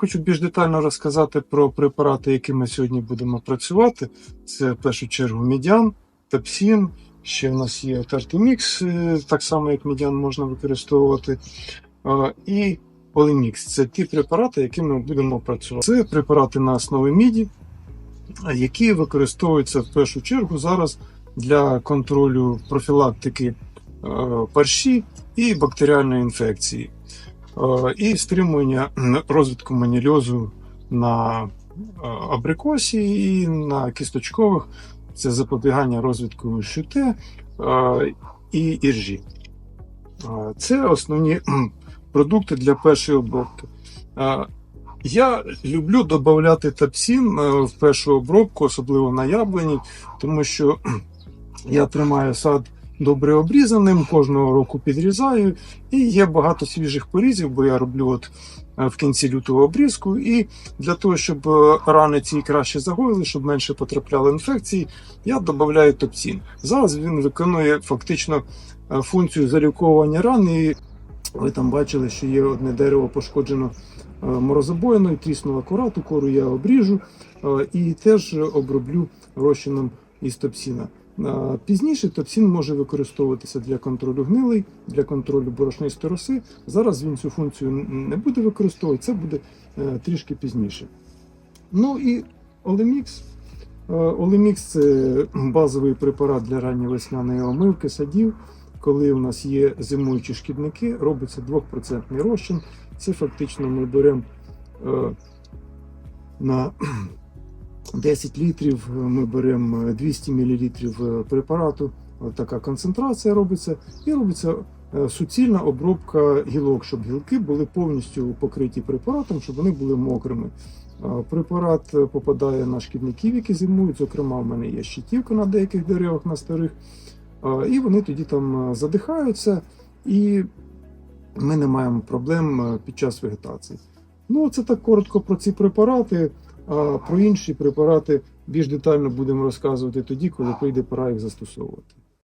Хочу більш детально розказати про препарати, які ми сьогодні будемо працювати. Це в першу чергу медіан, тепсін. Ще в нас є Тартимікс, так само як медіан можна використовувати. Е, І Олемікс це ті препарати, якими ми будемо працювати. Це препарати на основі міді, які використовуються в першу чергу зараз для контролю профілактики е, парші і бактеріальної інфекції, Е, і стримування розвитку манільозу на е, абрикосі і на кісточкових. Це запобігання розвитку щуте е, і іржі. Е, Це основні продукти для першої обробки. Е, Я люблю додати тапсін е, в першу обробку, особливо на яблуні, тому що я тримаю сад добре обрізаним, кожного року підрізаю, і є багато свіжих порізів, бо я роблю от е, в кінці лютого обрізку. І для того, щоб е, рани ці краще загоїли, щоб менше потрапляли інфекції, я додаю топсін. Зараз він виконує фактично е, функцію заліковування ран. І ви там бачили, що є одне дерево пошкоджено морозобоїною, тріснула кора, ту кору я обріжу і теж оброблю розчином із топсіна. Пізніше топсін може використовуватися для контролю гнилий, для контролю борошнистої роси. Зараз він цю функцію не буде використовувати, це буде е, трішки пізніше. Ну і Олемікс. Олемікс це базовий препарат для ранньовесняної омивки садів. Коли у нас є зимуючі шкідники, робиться 2% розчин. Це фактично ми беремо е, на 10 літрів, ми беремо 200 мл препарату. Така концентрація робиться, і робиться е, суцільна обробка гілок, щоб гілки були повністю покриті препаратом, щоб вони були мокрими. Е, Препарат е, попадає на шкідників, які зимують. Зокрема, в мене є щитівка на деяких деревах на старих, Е, і вони тоді там е, задихаються, і ми не маємо проблем е, під час вегетації. Ну, це так коротко про ці препарати. А про інші препарати більш детально будемо розказувати тоді, коли прийде пора їх застосовувати.